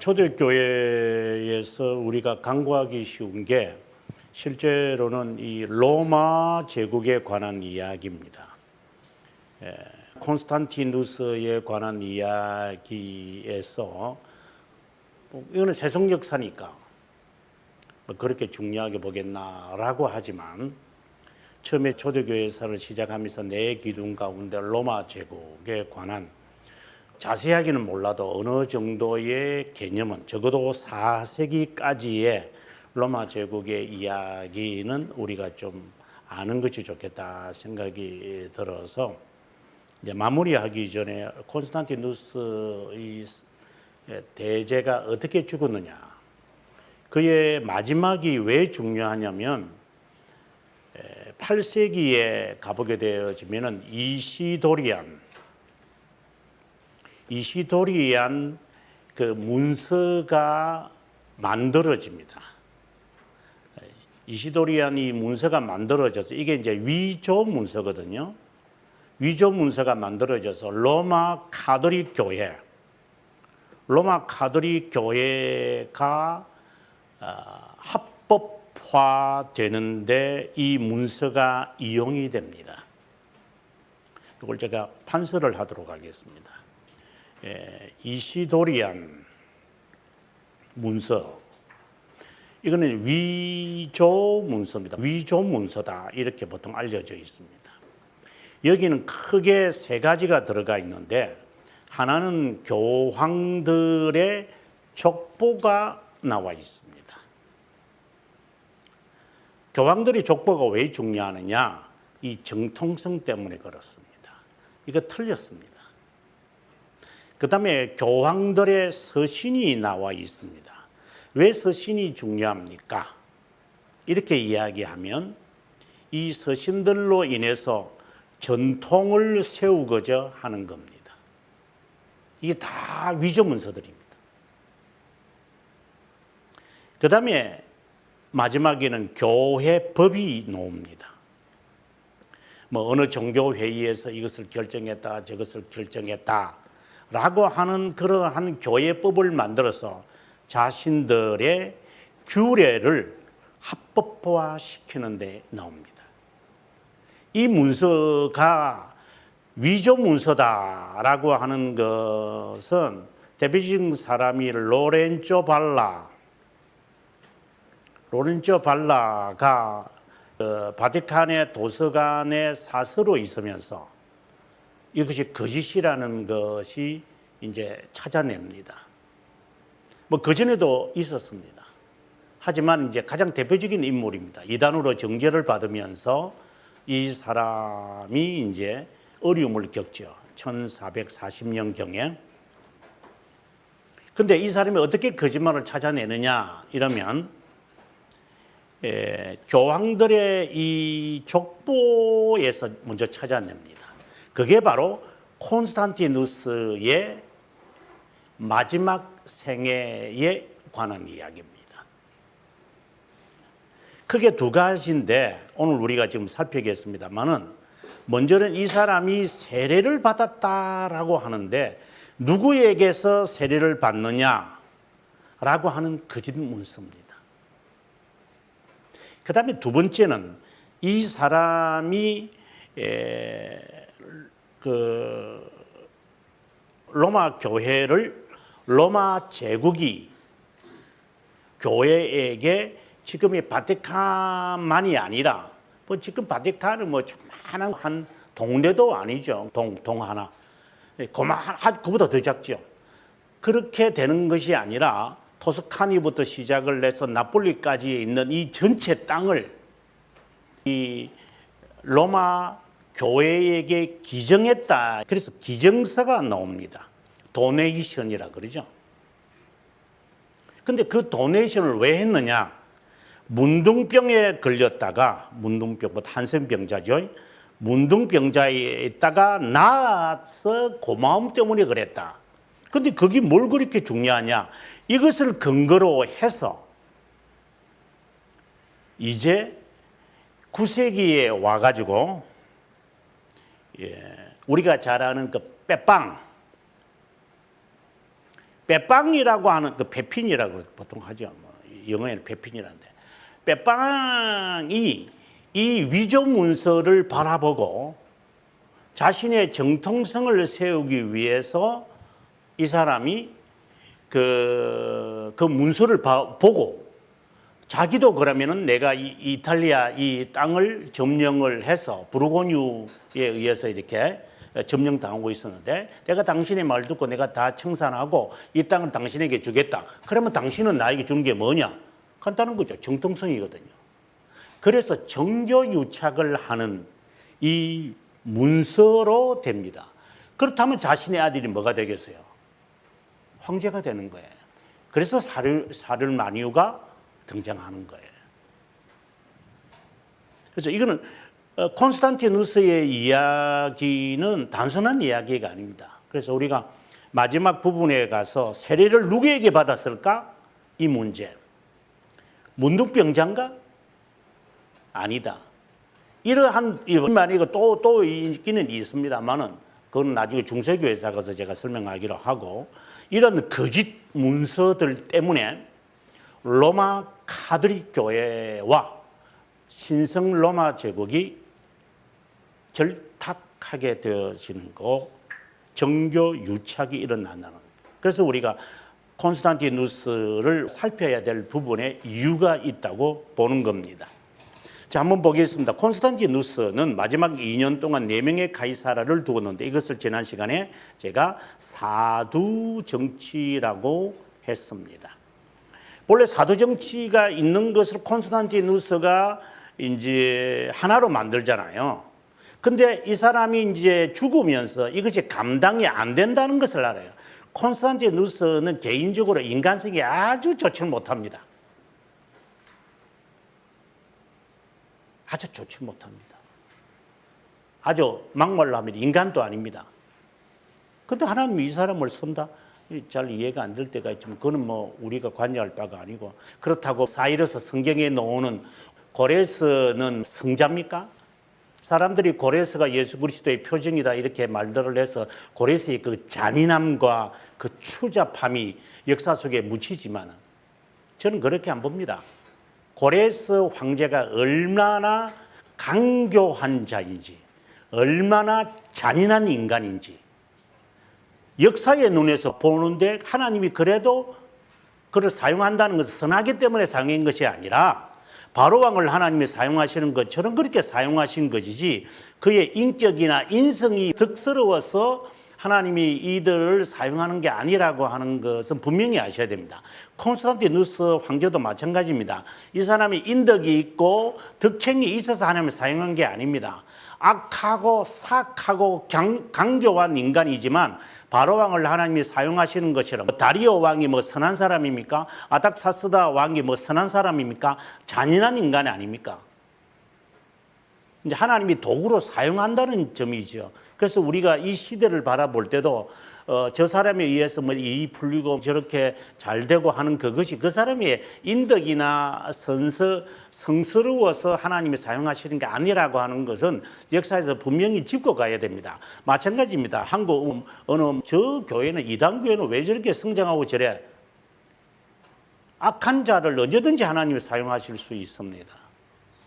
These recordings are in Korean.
초대교회에서 우리가 간구하기 쉬운 게 실제로는 이 로마 제국에 관한 이야기입니다. 예, 콘스탄티누스에 관한 이야기에서 뭐 이거는 세속 역사니까 뭐 그렇게 중요하게 보겠나라고 하지만 처음에 초대교회사를 시작하면서 네 기둥 가운데 로마 제국에 관한 자세하게는 몰라도 어느 정도의 개념은 적어도 4세기까지의 로마 제국의 이야기는 우리가 좀 아는 것이 좋겠다 생각이 들어서 이제 마무리하기 전에 콘스탄티누스의 대제가 어떻게 죽었느냐. 그의 마지막이 왜 중요하냐면 8세기에 가보게 되어지면은 이시도리안 이시도리안 그 문서가 만들어집니다. 이시도리안 이 문서가 만들어져서 이게 이제 위조 문서거든요. 위조 문서가 만들어져서 로마 카톨릭 교회, 로마 카톨릭 교회가 아, 합법화되는데 이 문서가 이용이 됩니다. 이걸 제가 판서를 하도록 하겠습니다. 예, 이시도리안 문서 이거는 위조 문서입니다. 위조 문서다 이렇게 보통 알려져 있습니다. 여기는 크게 세 가지가 들어가 있는데 하나는 교황들의 족보가 나와 있습니다. 교황들의 족보가 왜 중요하느냐? 이 정통성 때문에 그렇습니다. 이거 틀렸습니다. 그 다음에 교황들의 서신이 나와 있습니다. 왜 서신이 중요합니까? 이렇게 이야기하면 이 서신들로 인해서 전통을 세우고자 하는 겁니다. 이게 다 위조 문서들입니다. 그 다음에 마지막에는 교회 법이 나옵니다. 뭐 어느 종교 회의에서 이것을 결정했다, 저것을 결정했다 라고 하는 그러한 교회법을 만들어서 자신들의 규례를 합법화 시키는 데 나옵니다. 이 문서가 위조 문서다라고 하는 것은 대표적인 사람이 로렌조 발라 로렌조 발라가 어, 바티칸의 도서관에 사서로 있으면서 이것이 거짓이라는 것이 이제 찾아냅니다. 뭐 그전에도 있었습니다. 하지만 이제 가장 대표적인 인물입니다. 이단으로 정죄를 받으면서 이 사람이 이제 어려움을 겪죠. 1440년 경에. 근데 이 사람이 어떻게 거짓말을 찾아내느냐 이러면 에, 교황들의 이 족보에서 먼저 찾아냅니다. 그게 바로 콘스탄티누스의 마지막 생애에 관한 이야기입니다. 크게 두 가지인데 오늘 우리가 지금 살피겠습니다만은 먼저는 이 사람이 세례를 받았다라고 하는데 누구에게서 세례를 받느냐라고 하는 거짓 문서입니다. 그 다음에 두 번째는 이 사람이 에, 그 로마 교회를 로마 제국이 교회에게 지금의 바티칸만이 아니라 뭐 지금 바티칸은 뭐 조그마한 한 동네도 아니죠. 동, 동 하나. 그만, 그보다 더 작죠. 그렇게 되는 것이 아니라 토스카니부터 시작을 해서 나폴리까지 있는 이 전체 땅을 이 로마 교회에게 기정했다. 그래서 기정서가 나옵니다. 도네이션이라 그러죠. 근데 그 도네이션을 왜 했느냐? 문둥병에 걸렸다가 문둥병, 뭐 한센병자죠. 문둥병자에 있다가 나아서 고마움 때문에 그랬다. 근데 그게 뭘 그렇게 중요하냐? 이것을 근거로 해서 이제 9세기에 와가지고 예, 우리가 잘 아는 그 빼빵. 빼빵이라고 하는 그 페핀이라고 보통 하죠. 뭐 영어에는 페핀이라는데. 빼빵이 이 위조 문서를 바라보고 자신의 정통성을 세우기 위해서 이 사람이 그, 그 문서를 봐- 보고 자기도 그러면은 내가 이 이탈리아 이 땅을 점령을 해서 부르고뉴에 의해서 이렇게 점령당하고 있었는데 내가 당신의 말 듣고 내가 다 청산하고 이 땅을 당신에게 주겠다. 그러면 당신은 나에게 주는 게 뭐냐? 간단한 거죠. 정통성이거든요. 그래서 정교 유착을 하는 이 문서로 됩니다. 그렇다면 자신의 아들이 뭐가 되겠어요? 황제가 되는 거예요. 그래서 사를 사를 마니우가 등장하는 거예요. 그래서 이거는 어, 콘스탄티누스의 이야기는 단순한 이야기가 아닙니다. 그래서 우리가 마지막 부분에 가서 세례를 누구에게 받았을까? 이 문제. 문둥병자인가? 아니다. 이러한 이거 또또 있기는 있습니다만은 그건 나중에 중세교회사 가서 제가 설명하기로 하고 이런 거짓 문서들 때문에 로마 카톨릭 교회와 신성 로마 제국이 절탁하게 되어지는 거 정교 유착이 일어난다는 그래서 우리가 콘스탄티누스를 살펴야 될 부분에 이유가 있다고 보는 겁니다. 자, 한번 보겠습니다. 콘스탄티누스는 마지막 2년 동안 4명의 카이사라를 두었는데 이것을 지난 시간에 제가 사두 정치라고 했습니다. 본래 사도 정치가 있는 것을 콘스탄티누스가 이제 하나로 만들잖아요. 근데 이 사람이 이제 죽으면서 이것이 감당이 안 된다는 것을 알아요. 콘스탄티누스는 개인적으로 인간성이 아주 좋지 못합니다. 아주 좋지 못합니다. 아주 막말로 하면 인간도 아닙니다. 근데 하나님이 이 사람을 쓴다? 잘 이해가 안 될 때가 있지만 그거는 뭐 우리가 관여할 바가 아니고 그렇다고 사이러스 성경에 나오는 고레스는 성자입니까? 사람들이 고레스가 예수 그리스도의 표징이다 이렇게 말들을 해서 고레스의 그 잔인함과 그 추잡함이 역사 속에 묻히지만 저는 그렇게 안 봅니다. 고레스 황제가 얼마나 강교한 자인지, 얼마나 잔인한 인간인지, 역사의 눈에서 보는데 하나님이 그래도 그를 사용한다는 것은 선하기 때문에 사용한 것이 아니라 바로왕을 하나님이 사용하시는 것처럼 그렇게 사용하신 것이지 그의 인격이나 인성이 덕스러워서 하나님이 이들을 사용하는 게 아니라고 하는 것은 분명히 아셔야 됩니다. 콘스탄티누스 황제도 마찬가지입니다. 이 사람이 인덕이 있고 덕행이 있어서 하나님을 사용한 게 아닙니다. 악하고 삭하고 강, 강교한 인간이지만 바로 왕을 하나님이 사용하시는 것처럼 다리오 왕이 뭐 선한 사람입니까? 아닥사스다 왕이 뭐 선한 사람입니까? 잔인한 인간이 아닙니까? 이제 하나님이 도구로 사용한다는 점이죠. 그래서 우리가 이 시대를 바라볼 때도 어, 저 사람에 의해서 뭐 이 풀리고 저렇게 잘 되고 하는 그것이 그 사람의 인덕이나 선서 성스러워서 하나님이 사용하시는 게 아니라고 하는 것은 역사에서 분명히 짚고 가야 됩니다. 마찬가지입니다. 한국 음, 어느 저 교회는 이단 교회는 왜 저렇게 성장하고 저래 악한 자를 언제든지 하나님이 사용하실 수 있습니다.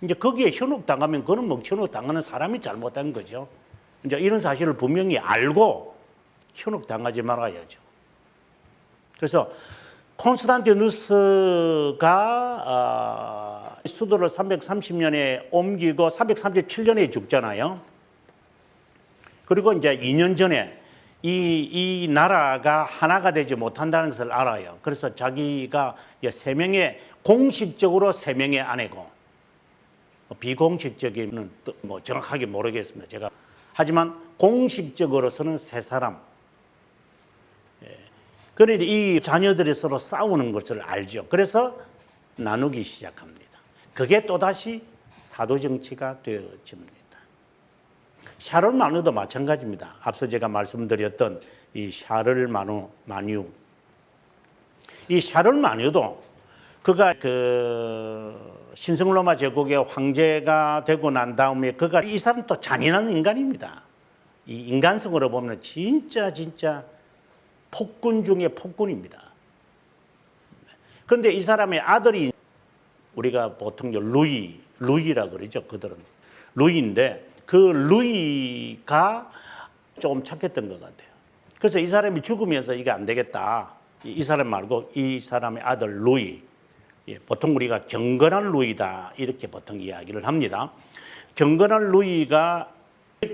이제 거기에 현혹 당하면 그는 뭐 현혹 당하는 사람이 잘못한 거죠. 이제 이런 사실을 분명히 알고 현혹 당하지 말아야죠. 그래서 콘스탄티누스가 어, 수도를 330년에 옮기고 337년에 죽잖아요. 그리고 이제 2년 전에 이, 이 나라가 하나가 되지 못한다는 것을 알아요. 그래서 자기가 세 명의 공식적으로 세 명의 아내고 비공식적인 뭐 정확하게 모르겠습니다. 제가 하지만 공식적으로서는 세 사람. 예. 그러니 이 자녀들이 서로 싸우는 것을 알죠. 그래서 나누기 시작합니다. 그게 또다시 사도 정치가 되어집니다. 샤를 마누도 마찬가지입니다. 앞서 제가 말씀드렸던 이 샤를 마누 마뉴. 이 샤를 마뉴도 그가 그 신성 로마 제국의 황제가 되고 난 다음에 그가 이 사람 또 잔인한 인간입니다. 이 인간성으로 보면 진짜 진짜 폭군 중에 폭군입니다. 그런데 이 사람의 아들이 우리가 보통 루이, 루이라 그러죠. 그들은 루이인데 그 루이가 조금 착했던 것 같아요. 그래서 이 사람이 죽으면서 이게 안 되겠다. 이- 이 사람 말고 이 사람의 아들 루이. 예, 보통 우리가 경건한 루이다 이렇게 보통 이야기를 합니다. 경건한 루이가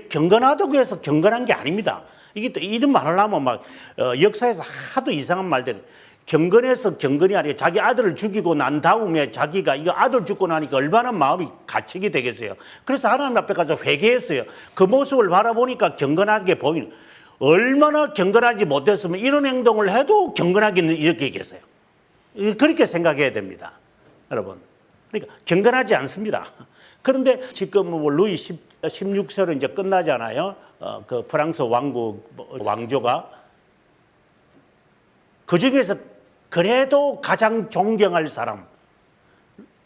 경건하다고 해서 경건한 게 아닙니다. 이게 또 이런 말을 하면 막 어, 역사에서 하도 이상한 말들 경건해서 경건이 아니라 자기 아들을 죽이고 난 다음에 자기가 이거 아들 죽고 나니까 얼마나 마음이 가책이 되겠어요. 그래서 하나님 앞에 가서 회개했어요. 그 모습을 바라보니까 경건하게 보이는 얼마나 경건하지 못했으면 이런 행동을 해도 경건하게 이렇게 계세요. 그렇게 생각해야 됩니다. 여러분. 그러니까 경건하지 않습니다. 그런데 지금 뭐 루이 10, 16세로 이제 끝나잖아요. 어, 그 프랑스 왕국 뭐 왕조가 그 중에서 그래도 가장 존경할 사람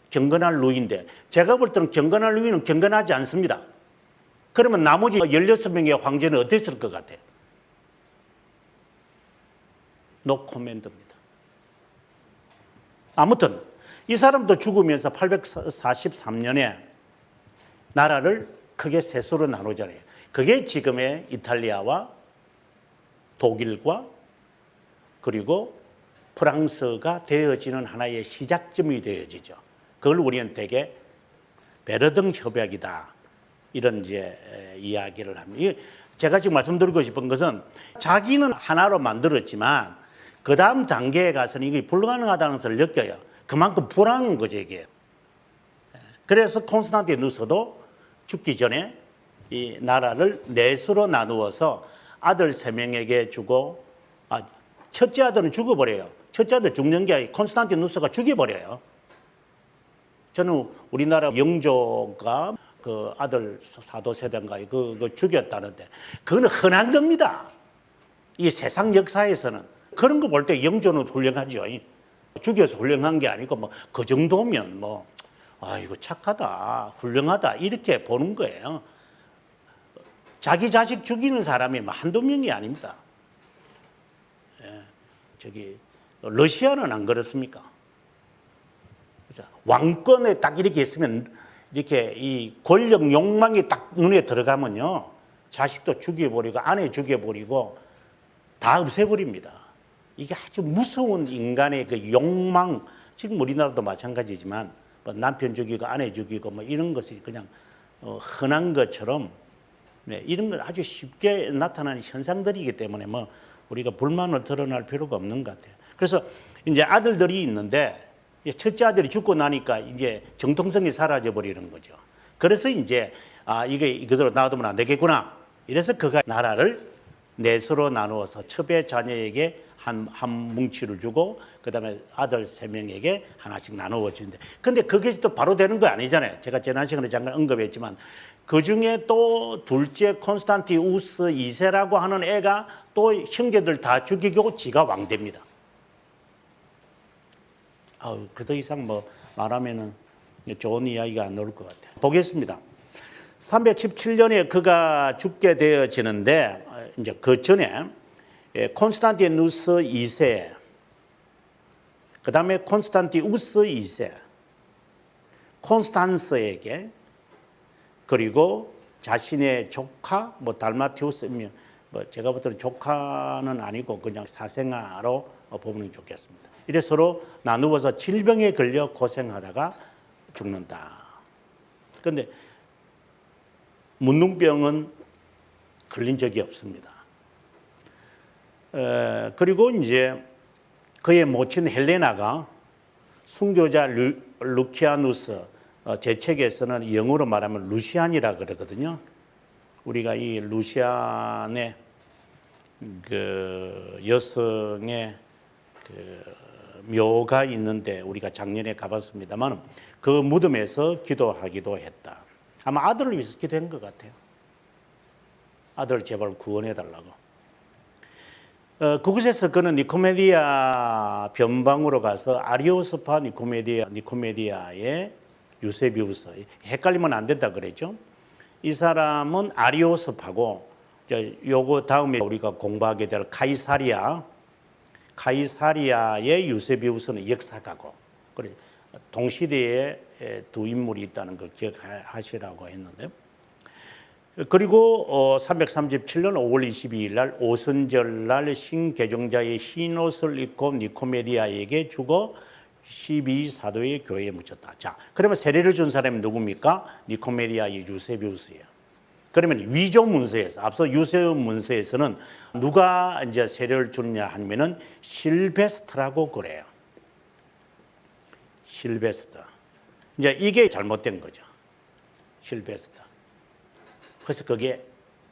경건한 루이인데 제가 볼 때는 경건한 루이는 경건하지 않습니다. 그러면 나머지 16명의 황제는 어땠을 것 같아요? 노 코멘트입니다. 아무튼 이 사람도 죽으면서 843년에 나라를 크게 셋으로 나누잖아요. 그게 지금의 이탈리아와 독일과 그리고 프랑스가 되어지는 하나의 시작점이 되어지죠. 그걸 우리는 되게 베르등 협약이다. 이런 이제 에, 이야기를 합니다. 이 제가 지금 말씀드리고 싶은 것은 자기는 하나로 만들었지만 그 다음 단계에 가서는 이게 불가능하다는 것을 느껴요. 그만큼 불안한 거죠, 이게. 그래서 콘스탄티누스도 죽기 전에 이 나라를 넷으로 나누어서 아들 세 명에게 주고 아, 첫째 아들은 죽어버려요. 첫째 아들 죽는 게 아니라 콘스탄티누스가 죽여버려요. 저는 우리나라 영조가 그 아들 사도 세대인가 그, 그 죽였다는데 그거는 흔한 겁니다. 이 세상 역사에서는 그런 거 볼 때 영조는 훌륭하죠. 죽여서 훌륭한 게 아니고 뭐 그 정도면 뭐 아이고 착하다 훌륭하다 이렇게 보는 거예요. 자기 자식 죽이는 사람이 뭐 한두 명이 아닙니다. 예, 저기 러시아는 안 그렇습니까? 왕권에 딱 이렇게 있으면 이렇게 이 권력 욕망이 딱 눈에 들어가면요 자식도 죽여버리고 아내 죽여버리고 다 없애버립니다. 이게 아주 무서운 인간의 그 욕망 지금 우리나라도 마찬가지지만 뭐 남편 죽이고 아내 죽이고 뭐 이런 것이 그냥 어, 흔한 것처럼 네, 이런 건 아주 쉽게 나타나는 현상들이기 때문에 뭐 우리가 불만을 드러날 필요가 없는 것 같아요. 그래서 이제 아들들이 있는데 이 첫째 아들이 죽고 나니까 이제 정통성이 사라져 버리는 거죠. 그래서 이제 아 이게 이대로 놔두면 안 되겠구나. 이래서 그가 나라를 넷으로 나누어서 첩의 자녀에게 한, 한 뭉치를 주고 그다음에 아들 세 명에게 하나씩 나누어 주는데 근데 그게 또 바로 되는 거 아니잖아요. 제가 지난 시간에 잠깐 언급했지만 그 중에 또 둘째 콘스탄티우스 2세라고 하는 애가 또 형제들 다 죽이고 지가 왕됩니다. 아우 그더 이상 뭐 말하면은 좋은 이야기가 안 나올 것 같아요. 보겠습니다. 317년에 그가 죽게 되어지는데 어, 이제 그 전에 예, 콘스탄티누스 2세, 그 다음에 콘스탄티우스 2세, 콘스탄스에게 그리고 자신의 조카 뭐 달마티우스면 뭐 제가 볼 때는 조카는 아니고 그냥 사생아로 보면 좋겠습니다. 이래 서로 나누어서 질병에 걸려 고생하다가 죽는다. 그런데 문둥병은 걸린 적이 없습니다. 에, 그리고 이제 그의 모친 헬레나가 순교자 루, 루키아누스 어, 제 책에서는 영어로 말하면 루시안이라 그러거든요. 우리가 이 루시안의 그 여성의 그 묘가 있는데 우리가 작년에 가봤습니다만 그 무덤에서 기도하기도 했다. 아마 아들을 위해서 기도한 것 같아요. 아들 제발 구원해 달라고. 어, 그곳에서 그는 니코메디아 변방으로 가서 아리오스파 니코메디아 니코메디아의 유세비우스 헷갈리면 안 된다 그랬죠. 이 사람은 아리오스파고 저 요거 다음에 우리가 공부하게 될 카이사리아 카이사리아의 유세비우스는 역사가고 동시대에 에, 두 인물이 있다는 걸 기억하시라고 했는데 그리고 어, 337년 5월 22일 날 오순절 날 신개종자의 흰옷을 입고 니코메디아에게 죽어 12사도의 교회에 묻혔다. 자, 그러면 세례를 준 사람이 누굽니까? 니코메디아의 유세비우스예요. 그러면 위조 문서에서 앞서 유세 문서에서는 누가 이제 세례를 주느냐 하면은 실베스트라고 그래요. 실베스트. 이제 이게 잘못된 거죠. 실베스트. 그래서 그게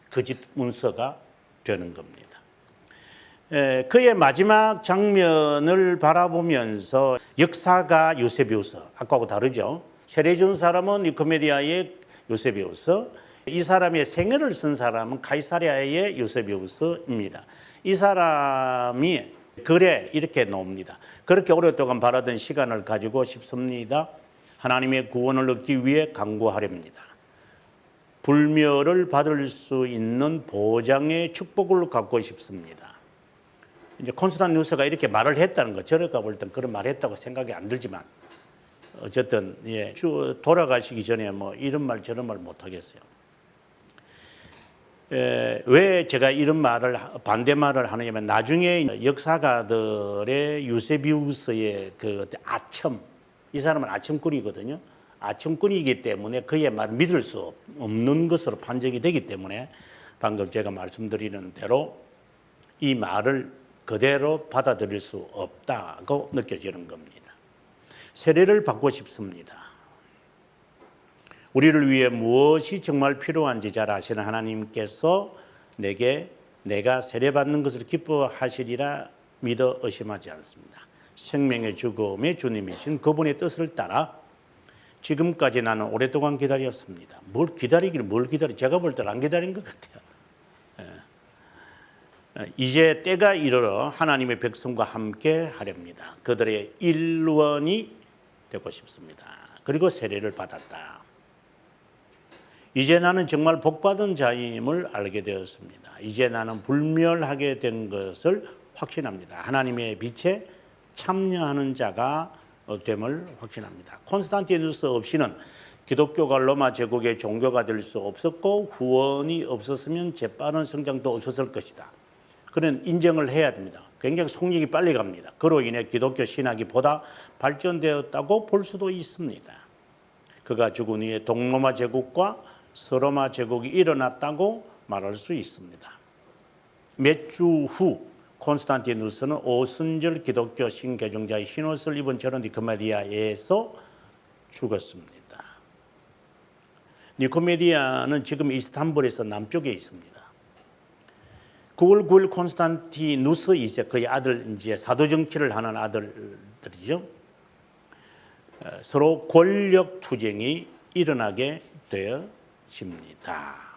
거짓 문서가 되는 겁니다. 에, 그의 마지막 장면을 바라보면서 역사가 요세비우스, 아까하고 다르죠. 세례 준 사람은 니코메디아의 요세비우스, 이 사람의 생애를 쓴 사람은 카이사리아의 요세비우스입니다. 이 사람이 글에 이렇게 나옵니다. 그렇게 오랫동안 바라던 시간을 가지고 싶습니다. 하나님의 구원을 얻기 위해 강구하렵니다. 불멸을 받을 수 있는 보장의 축복을 갖고 싶습니다. 이제 콘스탄누스가 이렇게 말을 했다는 거, 저를 가볼 땐 그런 말 했다고 생각이 안 들지만 어쨌든 예, 주 돌아가시기 전에 뭐 이런 말 저런 말 못 하겠어요. 에, 왜 제가 이런 말을 반대 말을 하느냐면 나중에 역사가들의 유세비우스의 그 아첨 이 사람은 아첨꾼이거든요. 아첨꾼이기 때문에 그의 말 믿을 수 없는 것으로 판정이 되기 때문에 방금 제가 말씀드리는 대로 이 말을 그대로 받아들일 수 없다고 느껴지는 겁니다. 세례를 받고 싶습니다. 우리를 위해 무엇이 정말 필요한지 잘 아시는 하나님께서 내게 내가 세례받는 것을 기뻐하시리라 믿어 의심하지 않습니다. 생명의 죽음의 주님이신 그분의 뜻을 따라 지금까지 나는 오랫동안 기다렸습니다. 뭘 기다리기를 뭘 기다리? 제가 볼 때는 안 기다린 것 같아요. 예. 이제 때가 이르러 하나님의 백성과 함께 하렵니다. 그들의 일원이 되고 싶습니다. 그리고 세례를 받았다. 이제 나는 정말 복받은 자임을 알게 되었습니다. 이제 나는 불멸하게 된 것을 확신합니다. 하나님의 빛에 참여하는 자가 됨을 확신합니다. 콘스탄티누스 없이는 기독교가 로마 제국의 종교가 될 수 없었고 후원이 없었으면 재빠른 성장도 없었을 것이다. 그런 인정을 해야 됩니다. 굉장히 속력이 빨리 갑니다. 그로 인해 기독교 신학이 보다 발전되었다고 볼 수도 있습니다. 그가 죽은 후에 동로마 제국과 서로마 제국이 일어났다고 말할 수 있습니다. 몇 주 후 콘스탄티누스는 오순절 기독교 신개종자의 흰옷을 입은 저런 니코메디아에서 죽었습니다. 니코메디아는 지금 이스탄불에서 남쪽에 있습니다. 9월 9일 콘스탄티누스 2세 그의 아들 이제 사도 정치를 하는 아들들이죠. 어, 서로 권력 투쟁이 일어나게 되어집니다.